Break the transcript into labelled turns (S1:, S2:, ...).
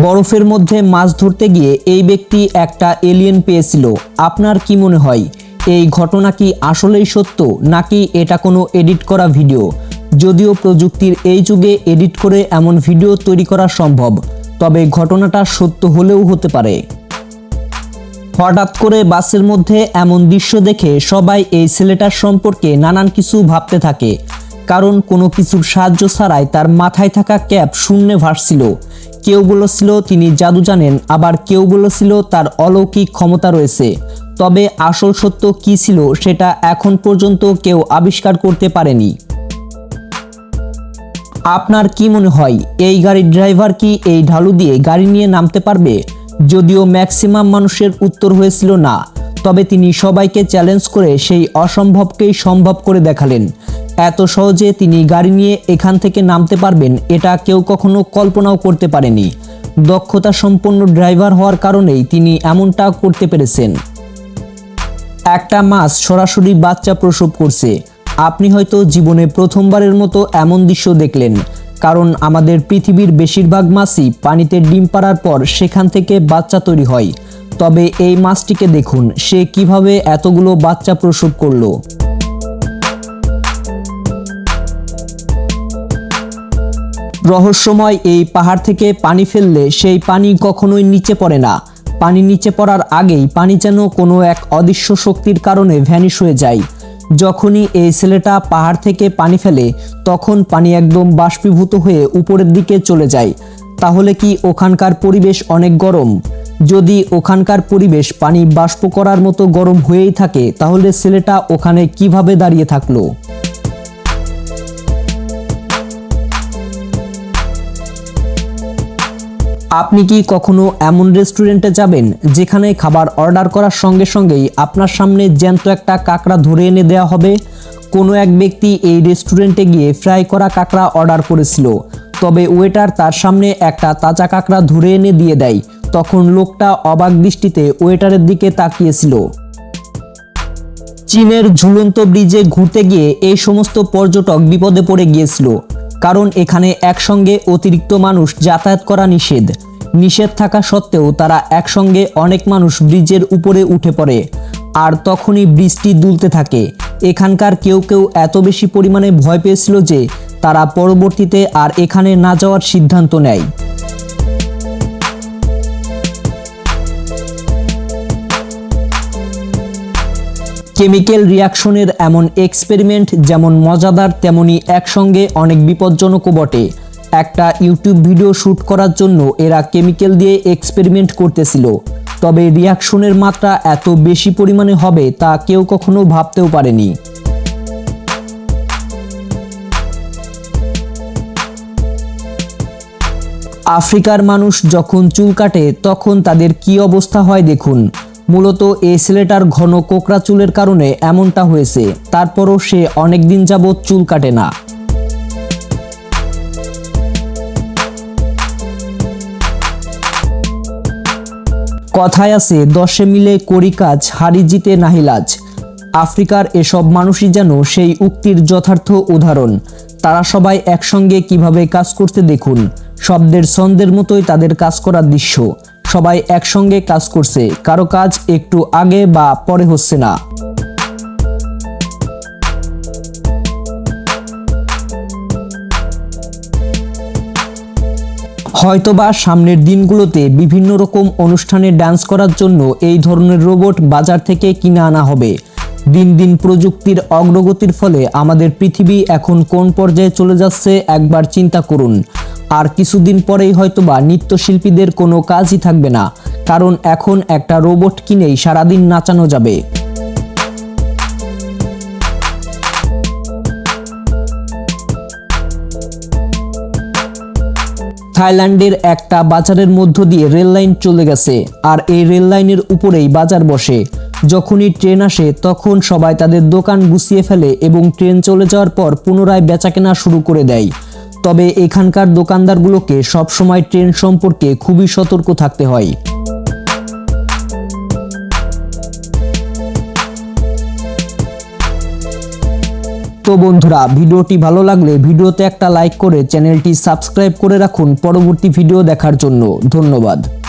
S1: বরফের মধ্যে মাছ ধরতে গিয়ে এই ব্যক্তি একটা এলিয়েন পেয়েছিল। আপনার কি মনে হয়? এই ঘটনা কি আসলেই সত্য, নাকি এটা কোনো এডিট করা ভিডিও যদিও প্রযুক্তির এই যুগে এডিট করে এমন ভিডিও তৈরি করা সম্ভব, তবে ঘটনাটা সত্য হলেও হতে পারে। হঠাৎ করে বাসের মধ্যে এমন দৃশ্য দেখে সবাই এই ছেলেটার সম্পর্কে নানান কিছু ভাবতে থাকে। কারণ কোনো কিছুর সাহায্য ছাড়াই তার মাথায় থাকা ক্যাপ শূন্যে ভাসছিল। কেউ বলেছিল তিনি জাদু জানেন, আবার কেউ বলেছিল তার অলৌকিক ক্ষমতা রয়েছে। তবে আসল সত্য কী ছিল সেটা এখন পর্যন্ত কেউ আবিষ্কার করতে পারেনি। আপনার কি মনে হয়, এই গাড়ির ড্রাইভার কি এই ঢালু দিয়ে গাড়ি নিয়ে নামতে পারবে? যদিও ম্যাক্সিমাম মানুষের উত্তর হয়েছিল না, তবে তিনি সবাইকে চ্যালেঞ্জ করে সেই অসম্ভবকেই সম্ভব করে দেখালেন। এত সহজে তিনি গাড়ি নিয়ে এখান থেকে নামতে পারবেন, এটা কেউ কখনো কল্পনাও করতে পারেনি। দক্ষতা সম্পন্ন ড্রাইভার হওয়ার কারণেই তিনি এমনটা করতে পেরেছেন। একটা মাছ সরাসরি বাচ্চা প্রসব করছে। আপনি হয়তো জীবনে প্রথমবারের মতো এমন দৃশ্য দেখলেন, কারণ আমাদের পৃথিবীর বেশিরভাগ মাছই পানিতে ডিম পাড়ার পর সেখান থেকে বাচ্চা তৈরি হয়। তবে এই মাছটিকে দেখুন, সে কীভাবে এতগুলো বাচ্চা প্রসব করল। রহস্যময় এই পাহাড় থেকে পানি ফেললে সেই পানি কখনোই নিচে পড়ে না। পানি নিচে পড়ার আগেই পানি যেন কোনো এক অদৃশ্য শক্তির কারণে ভ্যানিশ হয়ে যায়। যখনই এই ছেলেটা পাহাড় থেকে পানি ফেলে, তখন পানি একদম বাষ্পীভূত হয়ে উপরের দিকে চলে যায়। তাহলে কি ওখানকার পরিবেশ অনেক গরম? যদি ওখানকার পরিবেশ পানি বাষ্প করার মতো গরম হয়েই থাকে, তাহলে ছেলেটা ওখানে কীভাবে দাঁড়িয়ে থাকল? আপনি কি কখনো এমন রেস্টুরেন্টে যাবেন যেখানে খাবার অর্ডার করার সঙ্গে সঙ্গেই আপনার সামনে জ্যান্ত একটা কাঁকড়া ধরে এনে দেওয়া হবে? কোনো এক ব্যক্তি এই রেস্টুরেন্টে গিয়ে ফ্রাই করা কাঁকড়া অর্ডার করেছিল। তবে ওয়েটার তার সামনে একটা তাজা কাঁকড়া ধরে এনে দিয়ে দেয়। তখন লোকটা অবাক দৃষ্টিতে ওয়েটারের দিকে তাকিয়েছিল। চীনের ঝুলন্ত ব্রিজে ঘুরতে গিয়ে এই সমস্ত পর্যটক বিপদে পড়ে গিয়েছিল। কারণ এখানে একসঙ্গে অতিরিক্ত মানুষ যাতায়াত করা নিষেধ। নিষেধ থাকা সত্ত্বেও তারা একসঙ্গে অনেক মানুষ ব্রিজের উপরে উঠে পড়ে, আর তখনই বৃষ্টি দুলতে থাকে। এখানকার কেউ কেউ এত বেশি পরিমাণে ভয় পেয়েছিল যে তারা পরবর্তীতে আর এখানে না যাওয়ার সিদ্ধান্ত নেয়। কেমিক্যাল রিয়াকশনের এমন এক্সপেরিমেন্ট যেমন মজাদার, তেমনি একসঙ্গে অনেক বিপজ্জনকও বটে। একটা ইউটিউব ভিডিও শ্যুট করার জন্য এরা কেমিক্যাল দিয়ে এক্সপেরিমেন্ট করতেছিল। তবে রিয়াকশনের মাত্রা এত বেশি পরিমাণে হবে তা কেউ কখনো ভাবতেও পারেনি। আফ্রিকার মানুষ যখন চুল কাটে, তখন তাদের কি অবস্থা হয় দেখুন। মূলত এই ছেলেটার ঘন কোকড়া চুলের কারণে এমনটা হয়েছে। তারপরও সে অনেক দিন যাবৎ চুল কাটে না। কথায় আছে, দশে মিলে করি কাজ, হারি জিতে নাহিলাজ আফ্রিকার এসব মানুষই যেন সেই উক্তির যথার্থ উদাহরণ। তারা সবাই একসঙ্গে কীভাবে কাজ করতে দেখুন, শব্দের ছন্দের মতোই তাদের কাজ করার দৃশ্য। সবাই একসঙ্গে কাজ করছে, কারও কাজ একটু আগে বা পরে হচ্ছে না। হয়তোবা সামনের দিনগুলোতে বিভিন্ন রকম অনুষ্ঠানে ডান্স করার জন্য এই ধরনের রোবট বাজার থেকে কিনে আনা হবে। দিন দিন প্রযুক্তির অগ্রগতির ফলে আমাদের পৃথিবী এখন কোন পর্যায়ে চলে যাচ্ছে একবার চিন্তা করুন। আর কিছুদিন পরেই হয়তোবা নৃত্যশিল্পীদের কোনো কাজই থাকবে না, কারণ এখন একটা রোবট কিনেই সারাদিন নাচানো যাবে। থাইল্যান্ডের একটা বাজারের মধ্য দিয়ে রেল লাইন চলে গেছে, আর এই রেল লাইনের উপরেই বাজার বসে। যখনই ট্রেন আসে, তখন সবাই তাদের দোকান গুছিয়ে ফেলে এবং ট্রেন চলে যাওয়ার পর পুনরায় বেচাকেনা শুরু করে দেয়। তবে এখানকার দোকানদারগুলোকে সবসময় ট্রেন সম্পর্কে খুবই সতর্ক থাকতে হয়। তো বন্ধুরা, ভিডিওটি ভালো লাগলে ভিডিওতে একটা লাইক করে চ্যানেলটি সাবস্ক্রাইব করে রাখুন পরবর্তী ভিডিও দেখার জন্য। ধন্যবাদ।